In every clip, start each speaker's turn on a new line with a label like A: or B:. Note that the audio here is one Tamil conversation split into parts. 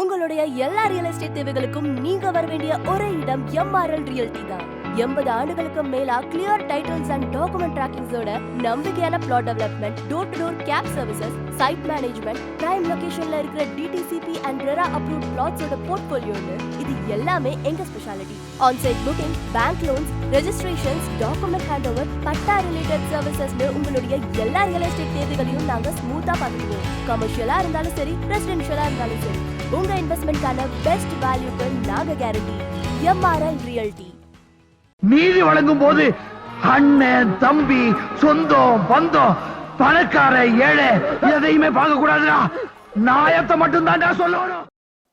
A: உங்களுடைய எல்லா ரியல் எஸ்டேட் தேவைகளுக்கும் நீங்க வர வேண்டிய ஒரே இடம் எம்ஆர்எல் ரியல்டி தான். எண்பது ஆண்டுகளுக்கு மேலா கிளியர் டைட்டில்ஸ் அண்ட் டாக்குமெண்ட் ட்ராக்கிங்ஸோட நம்பிக்கையான plot development door to door cab services site management prime லொகேஷன்ல இருக்கிற டிடிசிபி அண்ட் ரெரா அப்ரூவ் பிளாட்ஸோட போர்ட்போலியோன்னு இது எல்லாமே எங்க speciality onsite booking bank loans registrations document hand over patta related சர்வீசஸ்னு உங்களுடைய எல்லா ரியல் எஸ்டேட் தேவைகளையும் நாங்க ஸ்மூத்தா பண்ணுவோம் கமர்ஷியலா இருந்தாலும் சரி ரெசிடென்ஷியலா இருந்தாலும் சரி. உங்க இன்வெஸ்ட்மெண்ட்கான பெஸ்ட் வேல்யூக்கு நாங்க கேரண்டி எம்ஆர்எல் ரியல்டி
B: நீதி வழங்கும் போது அண்ணன் தம்பி சொந்தம் பந்தம் பணக்கார ஏழை எதையுமே பார்க்க கூடாதுடா நாயத்தை மட்டும் தான் சொல்லணும்.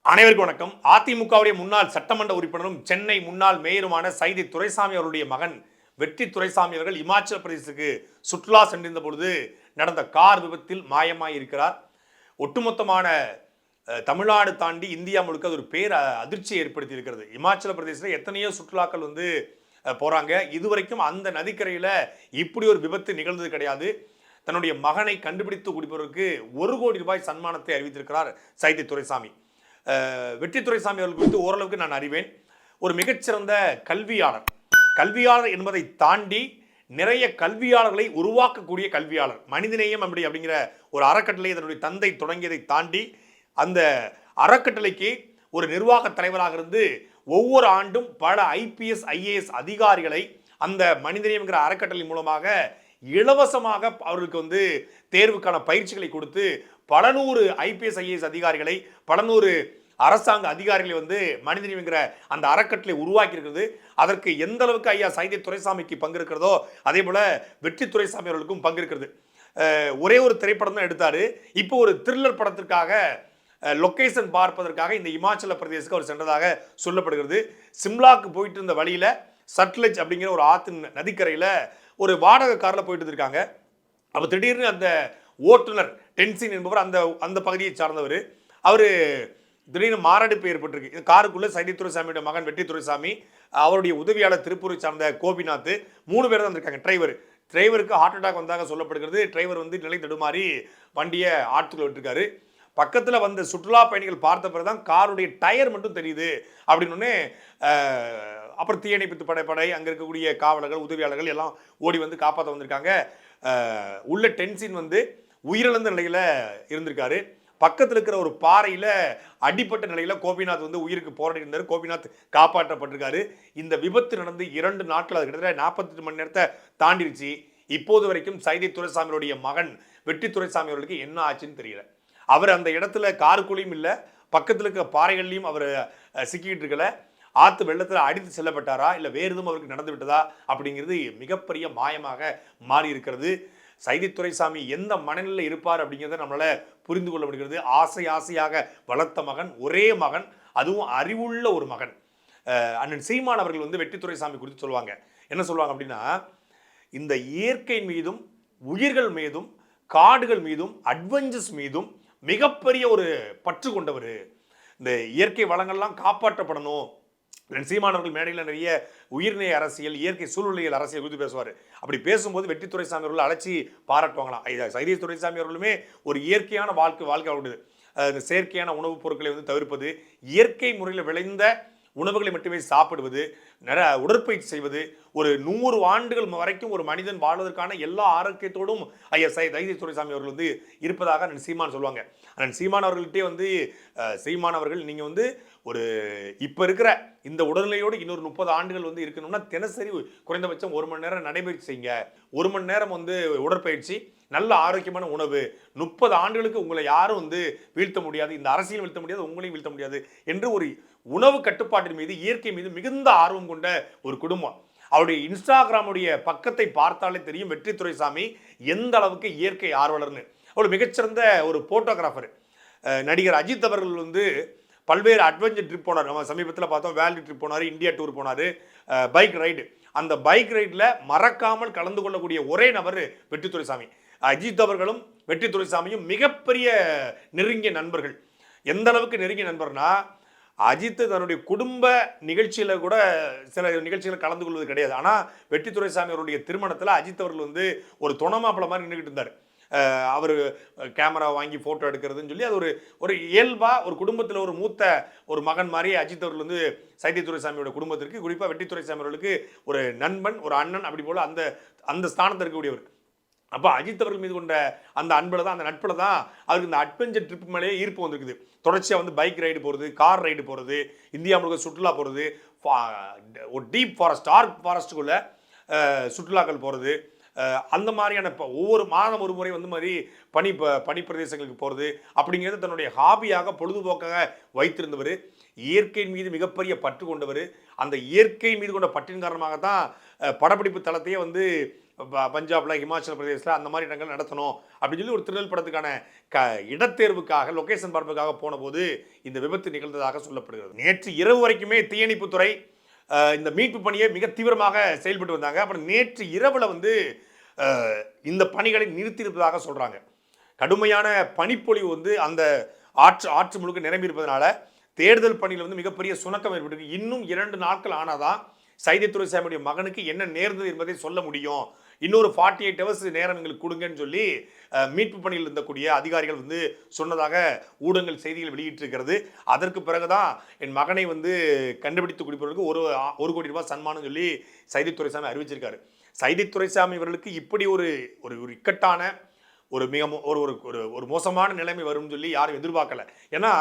C: அனைவருக்கும் வணக்கம். அதிமுகவுடைய முன்னாள் சட்டமன்ற உறுப்பினரும் சென்னை முன்னாள் மேயருமான சைதி துரைசாமி அவருடைய மகன் வெற்றி துரைசாமி அவர்கள் இமாச்சல பிரதேசத்துக்கு சுற்றுலா சென்றிருந்த பொழுது நடந்த கார் விபத்தில் மாயமாய் இருக்கிறார் ஒட்டுமொத்தமான தமிழ்நாடு தாண்டி இந்தியா முழுக்க அது ஒரு பேர் அதிர்ச்சியை ஏற்படுத்தி இருக்கிறது இமாச்சல பிரதேசத்தில் எத்தனையோ சுற்றுலாக்கள் வந்து போகிறாங்க இதுவரைக்கும் அந்த நதிக்கரையில் இப்படி ஒரு விபத்து நிகழ்ந்தது கிடையாது. தன்னுடைய மகனை கண்டுபிடித்து குடிப்பவருக்கு ஒரு கோடி ரூபாய் சன்மானத்தை அறிவித்திருக்கிறார் சைதி துரைசாமி. வெற்றி துரைசாமி அவர்கள் குறித்து ஓரளவுக்கு நான் அறிவேன். ஒரு மிகச்சிறந்த கல்வியாளர். கல்வியாளர் என்பதை தாண்டி நிறைய கல்வியாளர்களை உருவாக்கக்கூடிய கல்வியாளர். மனிதநேயம் அப்படி அப்படிங்கிற ஒரு அறக்கட்டளை தன்னுடைய தந்தை தொடங்கியதை தாண்டி அந்த அறக்கட்டளைக்கு ஒரு நிர்வாக தலைவராக இருந்து ஒவ்வொரு ஆண்டும் பல ஐபிஎஸ் ஐஏஎஸ் அதிகாரிகளை அந்த மனிதநேயம்ங்கிற அறக்கட்டளை மூலமாக இலவசமாக அவர்களுக்கு வந்து தேர்வுக்கான பயிற்சிகளை கொடுத்து பல நூறு ஐபிஎஸ் ஐஏஎஸ் அதிகாரிகளை பல நூறு அரசாங்க அதிகாரிகளை வந்து மனிதநேயம்ங்கிற அந்த அறக்கட்டளை உருவாக்கி இருக்கிறது அதற்கு எந்த அளவுக்கு ஐயா சைதை துரைசாமிக்கு பங்கு இருக்கிறதோ அதே போல வெற்றி துரைசாமி அவர்களுக்கும் பங்கு இருக்கிறது. ஒரே ஒரு திரைப்படம் தான் எடுத்தார். இப்போ ஒரு த்ரில்லர் படத்திற்காக லொக்கேஷன் பார்ப்பதற்காக இந்த இமாச்சல பிரதேசத்துக்கு அவர் சென்றதாக சொல்லப்படுகிறது. சிம்லாக்கு போயிட்டு இருந்த வழியில் சட்லஜ் அப்படிங்கிற ஒரு ஆற்று நதிக்கரையில் ஒரு வாடகை காரில் போயிட்டு இருக்காங்க அப்போ திடீர்னு அந்த ஓட்டுநர் டென்சின் என்பவர் அந்த அந்த பகுதியை சார்ந்தவர். அவர் திடீர்னு மாரடைப்பு ஏற்பட்டிருக்கு. இந்த காருக்குள்ளே சைதி மகன் வெற்றித்துறைசாமி அவருடைய உதவியாளர் திருப்பூரை சார்ந்த கோபிநாத் மூணு பேர் தான் இருக்காங்க டிரைவர் டிரைவருக்கு ஹார்ட் அட்டாக் வந்தாக சொல்லப்படுகிறது. டிரைவர் வந்து நிலை தடுமாறி வண்டியை ஆற்றுக்குள்ள விட்டுருக்காரு பக்கத்தில் வந்த சுற்றுலா பயணிகள் பார்த்த பிறகு தான் காருடைய டயர் மட்டும் தெரியுது அப்படின்னு அப்புறம் தீயணைப்பு படை படை அங்கே இருக்கக்கூடிய காவலர்கள் உதவியாளர்கள் எல்லாம் ஓடி வந்து காப்பாற்ற வந்திருக்காங்க. உள்ள டென்சின் வந்து உயிரிழந்த நிலையில் இருந்திருக்காரு. பக்கத்தில் இருக்கிற ஒரு பாறையில் அடிப்பட்ட நிலையில் கோபிநாத் வந்து உயிருக்கு போராடி இருந்தார். கோபிநாத் காப்பாற்றப்பட்டிருக்காரு. இந்த விபத்து நடந்து இரண்டு நாட்கள் அது கிட்டத்தட்ட நாற்பத்தெட்டு மணி நேரத்தை தாண்டிருச்சு. இப்போது வரைக்கும் சைதை துரைசாமியோடைய மகன் வெற்றி துரைசாமி அவர்களுக்கு என்ன ஆச்சுன்னு தெரியல. அவர் அந்த இடத்துல காருக்குள்ளேயும் இல்லை பக்கத்தில் இருக்க பாறைகள்லையும் அவர் சிக்கிக்கிட்டு இருக்கல. ஆற்று வெள்ளத்தில் அடித்து செல்லப்பட்டாரா? இல்லை வேறு எதுவும் அவருக்கு நடந்து விட்டதா? அப்படிங்கிறது மிகப்பெரிய மாயமாக மாறி இருக்கிறது. சைதி துரைசாமி எந்த மனநிலையில் இருப்பார் அப்படிங்கிறத நம்மளால் புரிந்து கொள்ள முடிகிறது. ஆசை ஆசையாக வளர்த்த மகன் ஒரே மகன் அதுவும் அறிவுள்ள ஒரு மகன். அண்ணன் சீமான் அவர்கள் வந்து வெற்றி துரைசாமி குறித்து சொல்லுவாங்க. என்ன சொல்லுவாங்க அப்படின்னா இந்த இயற்கை மீதும் உயிர்கள் மீதும் காடுகள் மீதும் அட்வென்ச்சர்ஸ் மீதும் மிகப்பெரிய ஒரு பற்று கொண்டவர். இந்த இயற்கை வளங்கள்லாம் காப்பாற்றப்படணும். சீமானவர்கள் மேடையில் நிறைய உயிர்நேய அரசியல் இயற்கை சூழ்நிலையில் அரசியல் குறித்து பேசுவார். அப்படி பேசும்போது வெற்றி துரைசாமி அவர்கள் அழைச்சி பாராட்டுவாங்களாம். சைதீஷ் துரைசாமி அவர்களுமே ஒரு இயற்கையான வாழ்க்கை வாழ்க்கை அவருடையது செயற்கையான உணவுப் பொருட்களை வந்து தவிர்ப்பது இயற்கை முறையில் விளைந்த உணவுகளை மட்டுமே சாப்பிடுவது நிற உடற்பயிற்சி செய்வது ஒரு நூறு ஆண்டுகள் வரைக்கும் ஒரு மனிதன் வாழ்வதற்கான எல்லா ஆரோக்கியத்தோடும் ஐயா சை தைரிய துரைசாமி அவர்கள் வந்து இருப்பதாக அண்ணன் சீமான் சொல்லுவாங்க. அண்ணன் சீமான் அவர்கள்ட்டே வந்து சீமான் அவர்கள் நீங்கள் வந்து ஒரு இப்போ இருக்கிற இந்த உடல்நிலையோடு இன்னொரு முப்பது ஆண்டுகள் வந்து இருக்கணும்னா தினசரி குறைந்தபட்சம் ஒரு மணி நேரம் நடைபயிற்சி செய்யுங்க. ஒரு மணி நேரம் வந்து உடற்பயிற்சி நல்ல ஆரோக்கியமான உணவு. முப்பது ஆண்டுகளுக்கு உங்களை யாரும் வந்து வீழ்த்த முடியாது. இந்த அரசியல் வீழ்த்த முடியாது உங்களையும் வீழ்த்த முடியாது என்று ஒரு உணவு கட்டுப்பாட்டின் மீது இயற்கை மீது மிகுந்த ஆர்வம் கொண்ட ஒரு குடும்பம். அவருடைய இன்ஸ்டாகிராமுடைய பக்கத்தை பார்த்தாலே தெரியும் வெற்றி துரைசாமி எந்த அளவுக்கு இயற்கை ஆர்வலர்னு. அவர் மிகச்சிறந்த ஒரு போட்டோகிராஃபர் நடிகர் அஜித் அவர்கள் வந்து பல்வேறு அட்வென்ச்சர் ட்ரிப் போனார். நம்ம சமீபத்தில் பார்த்தோம் வேல்டி ட்ரிப் போனார் இந்தியா டூர் போனார் பைக் ரைடு அந்த பைக் ரைடில் மறக்காமல் கலந்து கொள்ளக்கூடிய ஒரே நபர் வெற்றி துரைசாமி. அஜித் அவர்களும் வெற்றி துரைசாமியும் மிகப்பெரிய நெருங்கிய நண்பர்கள். எந்த அளவுக்கு நெருங்கிய நண்பர்னா அஜித் தன்னுடைய குடும்ப நிகழ்ச்சியில் கூட சில நிகழ்ச்சிகளை கலந்து கொள்வது கிடையாது. ஆனால் வெற்றி துரைசாமி அவருடைய திருமணத்தில் அஜித் அவர்கள் வந்து ஒரு துணை மாதிரி நின்றுக்கிட்டு இருந்தார். அவர் கேமரா வாங்கி ஃபோட்டோ எடுக்கிறதுன்னு சொல்லி அது ஒரு ஒரு இயல்பாக ஒரு குடும்பத்தில் ஒரு மூத்த ஒரு மகன் மாதிரி அஜித் அவர்கள் வந்து சைதை துரைசாமியோட குடும்பத்திற்கு குறிப்பாக வெற்றி துரைசாமி அவர்களுக்கு ஒரு நண்பன் ஒரு அண்ணன் அப்படி போல் அந்த அந்த ஸ்தானத்தில் இருக்கக்கூடியவர். அப்போ அஜித் அவர்கள் மீது கொண்ட அந்த அன்பில் தான் அந்த நட்பில் தான் அவருக்கு இந்த அட்வென்ச்சர் ட்ரிப் மேலேயே ஈர்ப்பு வந்திருக்குது. தொடர்ச்சியாக வந்து பைக் ரைடு போகிறது கார் ரைடு போகிறது இந்தியா முழுக்க சுற்றுலா போகிறது ஒரு டீப் ஃபாரஸ்ட் டார்க் ஃபாரஸ்ட்டுக்குள்ளே சுற்றுலாக்கள் போகிறது அந்த மாதிரியான இப்போ ஒவ்வொரு மாதம் ஒரு முறை வந்து மாதிரி பனி ப பனி பிரதேசங்களுக்கு போகிறது அப்படிங்கிறது தன்னுடைய ஹாபியாக பொழுதுபோக்காக வைத்திருந்தவர். இயற்கையின் மீது மிகப்பெரிய பற்று கொண்டவர். அந்த இயற்கை மீது கொண்ட பற்றின் காரணமாக தான் படப்பிடிப்பு தளத்தையே வந்து பஞ்சாபில் ஹிமாச்சல பிரதேசில் அந்த மாதிரி இடங்கள் நடத்தணும் அப்படின்னு சொல்லி ஒரு திருநெல் படத்துக்கான க இடத்தேர்வுக்காக லொக்கேஷன் பார்ப்புக்காக போனபோது இந்த விபத்து நிகழ்ந்ததாக சொல்லப்படுகிறது. நேற்று இரவு வரைக்குமே தீயணைப்புத்துறை இந்த மீட்பு பணியை மிக தீவிரமாக செயல்பட்டு வந்தாங்க. அப்புறம் நேற்று இரவில் வந்து இந்த பணிகளை நிறுத்தியிருப்பதாக சொல்கிறாங்க கடுமையான பனிப்பொழிவு வந்து அந்த ஆற்று ஆற்று முழுக்க நிரம்பி இருப்பதனால தேர்தல் பணியில் வந்து மிகப்பெரிய சுணக்கம் ஏற்பட்டிருக்கு. இன்னும் இரண்டு நாட்கள் ஆனாதான் சைதை துரைசாமியுடைய மகனுக்கு என்ன நேர்ந்தது என்பதை சொல்ல முடியும். இன்னொரு ஃபார்ட்டி எயிட் ஹவர்ஸ் நேரம் எங்களுக்கு கொடுங்கன்னு சொல்லி மீட்பு பணியில் இருந்தக்கூடிய அதிகாரிகள் வந்து சொன்னதாக ஊடகங்கள் செய்திகள் வெளியிட்டிருக்கிறது. அதற்கு பிறகுதான் என் மகனை வந்து கண்டுபிடித்து குடிப்பவர்களுக்கு ஒரு ஒரு கோடி ரூபாய் சன்மானம் சொல்லி சைதி துறைசாமி அறிவிச்சிருக்காரு. சைதை துரைசாமி இவர்களுக்கு இப்படி ஒரு ஒரு ஒரு இக்கட்டான ஒரு மிக ஒரு ஒரு ஒரு ஒரு மோசமான நிலைமை வரும்னு சொல்லி யாரும் எதிர்பார்க்கல. ஏன்னா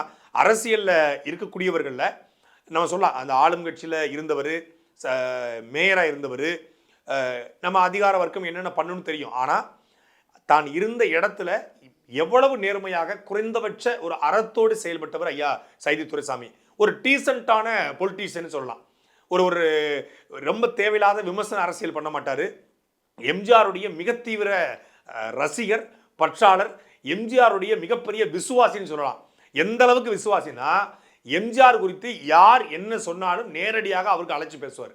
C: அரசியலில் இருக்கக்கூடியவர்களில் நம்ம சொல்லலாம் அந்த ஆளும் கட்சியில் இருந்தவர் மேயராக இருந்தவர் நம்ம அதிகார வர்க்கம் என்னென்ன பண்ணணும்னு தெரியும். ஆனால் தான் இருந்த இடத்துல எவ்வளவு நேர்மையாக குறைந்தபட்ச ஒரு அறத்தோடு செயல்பட்டவர் ஐயா சைதி துரைசாமி. ஒரு டீசெண்டான பொலிட்டீஷியன் சொல்லலாம். ஒரு ஒரு ரொம்ப தேவையில்லாத விமர்சன அரசியல் பண்ண மாட்டார். எம்ஜிஆருடைய மிக தீவிர ரசிகர் பற்றாளர் எம்ஜிஆருடைய மிகப்பெரிய விசுவாசின்னு சொல்லலாம். எந்த அளவுக்கு விசுவாசினா எம்ஜிஆர் குறித்து யார் என்ன சொன்னாலும் நேரடியாக அவருக்கு அழைச்சி பேசுவார்.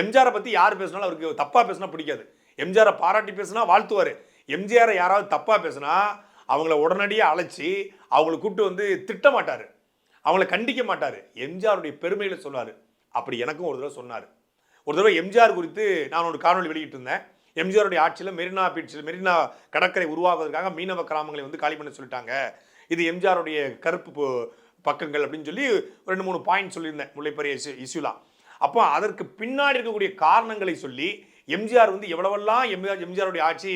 C: எம்ஜிஆரை பற்றி யார் பேசினாலும் அவருக்கு தப்பாக பேசினா பிடிக்காது. எம்ஜிஆரை பாராட்டி பேசினா வாழ்த்துவார். எம்ஜிஆரை யாராவது தப்பாக பேசினா அவங்கள உடனடியாக அழைச்சி அவங்கள கூப்பிட்டு வந்து திட்ட மாட்டார். அவங்கள கண்டிக்க மாட்டார். எம்ஜிஆருடைய பெருமையில் சொன்னார். அப்படி எனக்கும் ஒரு தடவை சொன்னார். ஒரு தடவை எம்ஜிஆர் குறித்து நான் ஒரு கானொல் வெளியிட்டு இருந்தேன். எம்ஜிஆருடைய ஆட்சியில் மெரினா பீச்சில் மெரினா கடற்கரை உருவாக்குவதற்காக மீனவ கிராமங்களை வந்து காலி பண்ண சொல்லிட்டாங்க. இது எம்ஜிஆருடைய கருப்பு பக்கங்கள் அப்படின்னு சொல்லி ரெண்டு மூணு பாயிண்ட் சொல்லியிருந்தேன். முல்லைப்பெரிய இஷ்யூ இஷ்யூலாம். அப்போ அதற்கு பின்னாடி இருக்கக்கூடிய காரணங்களை சொல்லி எம்ஜிஆர் வந்து எவ்வளவெல்லாம் எம்ஜிஆர் எம்ஜிஆருடைய ஆட்சி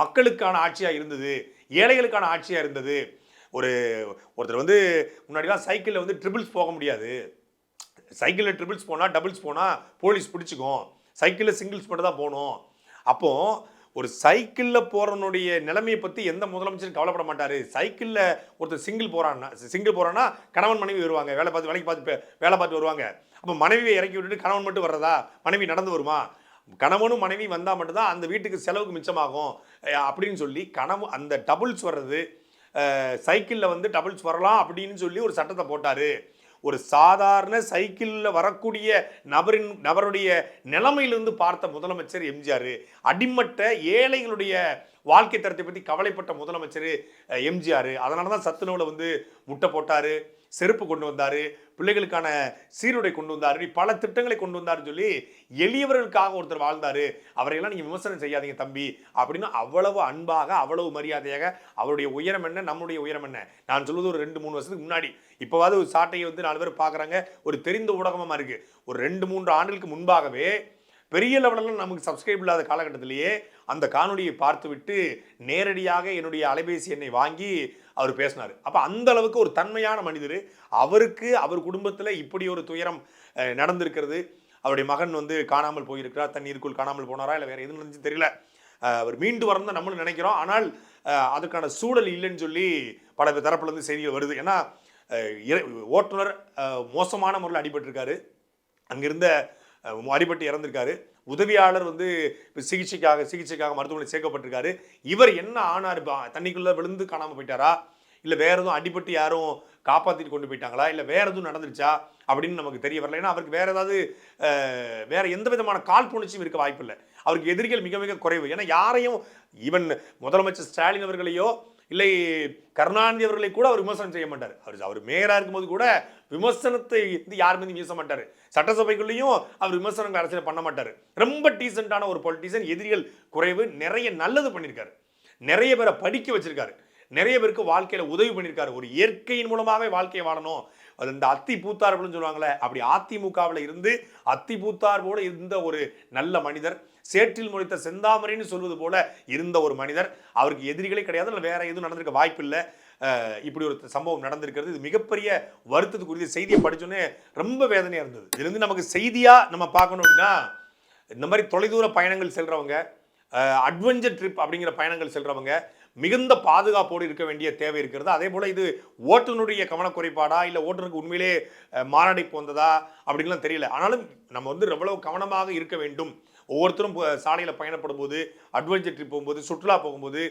C: மக்களுக்கான ஆட்சியாக இருந்தது ஏழைகளுக்கான ஆட்சியாக இருந்தது ஒரு ஒருத்தர் வந்து முன்னாடிலாம் சைக்கிளில் வந்து ட்ரிபிள்ஸ் போக முடியாது. சைக்கிளில் ட்ரிபிள்ஸ் போனால் டபுள்ஸ் போனால் போலீஸ் பிடிச்சிக்கும். சைக்கிளில் சிங்கிள்ஸ் மட்டும் தான் போகணும். அப்போது ஒரு சைக்கிளில் போகிறவனுடைய நிலைமையை பற்றி எந்த முதலமைச்சரும் கவலைப்பட மாட்டார். சைக்கிளில் ஒருத்தர் சிங்கிள் போகிறான்னா சிங்கிள் போகிறான்னா கணவன் மனைவி வருவாங்க. வேலை பார்த்து வேலைக்கு பார்த்து வேலை பார்த்து வருவாங்க. அப்போ மனைவியை இறக்கி விட்டுட்டு கணவன் மட்டும் வர்றதா? மனைவி நடந்து வருமா? கணவனும் மனைவி வந்தால் மட்டும்தான் அந்த வீட்டுக்கு செலவுக்கு மிச்சமாகும். அப்படின்னு சொல்லி கணவன் அந்த டபுள்ஸ் வர்றது சைக்கிளில் வந்து டபுள்ஸ் வரலாம் அப்படின்னு சொல்லி ஒரு சட்டத்தை போட்டார். ஒரு சாதாரண சைக்கிளில் வரக்கூடிய நபரின் நபருடைய நிலைமையிலிருந்து பார்த்த முதலமைச்சர் எம்ஜிஆர் அடிமட்ட ஏழைகளுடைய வாழ்க்கை தரத்தை பற்றி கவலைப்பட்ட முதலமைச்சர் எம்ஜிஆர். அதனால தான் சத்துணவில் வந்து முட்டை போட்டார். செருப்பு கொண்டு வந்தார் பிள்ளைகளுக்கான சீருடை கொண்டு வந்தார் பல திட்டங்களை கொண்டு வந்தாருன்னு சொல்லி எளியவர்களுக்காக ஒருத்தர் வாழ்ந்தார். அவரையெல்லாம் நீங்கள் விமர்சனம் செய்யாதீங்க தம்பி அப்படின்னு அவ்வளவு அன்பாக அவ்வளவு மரியாதையாக அவருடைய உயரம் என்ன நம்முடைய உயரம் என்ன? நான் சொல்வது ஒரு ரெண்டு மூணு வருஷத்துக்கு முன்னாடி. இப்போவாது ஒரு சாட்டையை வந்து நாலு பேர் பார்க்குறாங்க. ஒரு தெரிந்த ஊடகமாக இருக்குது ஒரு ரெண்டு மூன்று ஆண்டுகளுக்கு முன்பாகவே பெரிய லெவலில் நமக்கு சப்ஸ்கிரைப் இல்லாத காலகட்டத்திலேயே அந்த காணொலியை பார்த்துவிட்டு நேரடியாக என்னுடைய அலைபேசி எண்ணை வாங்கி அவர் பேசினார். அப்போ அந்த அளவுக்கு ஒரு தன்மையான மனிதர். அவருக்கு அவர் குடும்பத்தில் இப்படி ஒரு துயரம் நடந்திருக்கிறது. அவருடைய மகன் வந்து காணாமல் போயிருக்கிறார். தண்ணீருக்குள் காணாமல் போனாரா இல்லை வேறு எதுவும் நடந்துச்சு தெரியல. அவர் மீண்டு வரணும் தான் நம்மளும் நினைக்கிறோம். ஆனால் அதுக்கான சூழல் இல்லைன்னு சொல்லி பல தரப்புலேருந்து செய்திகள் வருது. ஏன்னா ஓட்டுநர் மோசமான முறையில் அடிபட்டிருக்காரு. அங்கிருந்த அடிபட்டு இறந்திருக்காரு. உதவியாளர் வந்து இப்போ சிகிச்சைக்காக சிகிச்சைக்காக மருத்துவமனை சேர்க்கப்பட்டிருக்காரு. இவர் என்ன ஆனார்? தண்ணிக்குள்ளே விழுந்து காணாமல் போயிட்டாரா? இல்லை வேறு எதுவும் அடிபட்டு யாரும் காப்பாற்றிட்டு கொண்டு போயிட்டாங்களா? இல்லை வேறு எதுவும் நடந்துருச்சா? அப்படின்னு நமக்கு தெரிய வரல. ஏன்னா அவருக்கு வேறு ஏதாவது வேறு எந்த விதமான காழ்ப்புணர்ச்சியும் இருக்க வாய்ப்பில்லை. அவருக்கு எதிரிகள் மிக மிக குறைவு. ஏன்னா யாரையும் ஈவன் முதலமைச்சர் ஸ்டாலின் அவர்களையோ இல்லை கருணாநிதி அவர்களை கூட அவர் விமர்சனம் செய்ய மாட்டார். அவர் அவர் மேயராக இருக்கும்போது கூட விமர்சனத்தை வந்து யார் மீதும் வீச மாட்டார். சட்டசபைக்குள்ளேயும் அவர் விமர்சனங்கள் அரசியல் பண்ண மாட்டார். ரொம்ப டீசெண்டான ஒரு பொலிட்டீஷியன் எதிரிகள் குறைவு நிறைய நல்லது பண்ணியிருக்காரு நிறைய பேரை படிக்க வச்சிருக்காரு. நிறைய பேருக்கு வாழ்க்கையில் உதவி பண்ணியிருக்காரு ஒரு இயற்கையின் மூலமாகவே வாழ்க்கையை வாழணும். அது இந்த அத்தி பூத்தார்புன்னு சொல்லுவாங்களே அப்படி அதிமுகவில் இருந்து அத்தி பூத்தார் இருந்த ஒரு நல்ல மனிதர். சேற்றில் முடித்த செந்தாமரைன்னு சொல்வது போல இருந்த ஒரு மனிதர். அவருக்கு எதிரிகளே கிடையாது இல்லை வேற எதுவும் நடந்திருக்க வாய்ப்பு இல்லை இப்படி ஒரு சம்பவம் நடந்திருக்கிறது. இது மிகப்பெரிய வருத்தத்துக்குரிய செய்தியை படிச்சோன்னே ரொம்ப வேதனையாக இருந்தது. இதுலேருந்து நமக்கு செய்தியாக நம்ம பார்க்கணும் அப்படின்னா இந்த மாதிரி தொலைதூர பயணங்கள் செல்கிறவங்க அட்வென்ச்சர் ட்ரிப் அப்படிங்கிற பயணங்கள் செல்கிறவங்க மிகுந்த பாதுகாப்போடு இருக்க வேண்டிய தேவை இருக்கிறது. அதே போல இது ஓட்டுநருடைய கவனக்குறைபாடா? இல்லை ஓட்டுநருக்கு உண்மையிலே அஹ், மாரடைப்பு வந்ததா? அப்படின்லாம் தெரியல. ஆனாலும் நம்ம வந்து எவ்வளவு கவனமாக இருக்க வேண்டும். ஒவ்வொருத்தரும் சாலையில் பயணப்படும் போது அட்வென்ச்சர் ட்ரிப் போகும்போது சுற்றுலா போகும்போது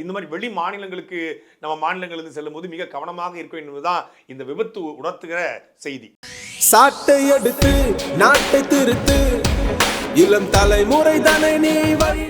C: இந்த மாதிரி வெளி மாநிலங்களுக்கு நம்ம மாநிலங்களுக்கு செல்லும்போது மிக கவனமாக இருக்க வேண்டும் தான் இந்த விபத்து உணர்த்துகிற செய்தி.
D: சாட்டை எடுத்து நாட்டை திருத்து. இளம் தலைமுறை தானே நீ வழி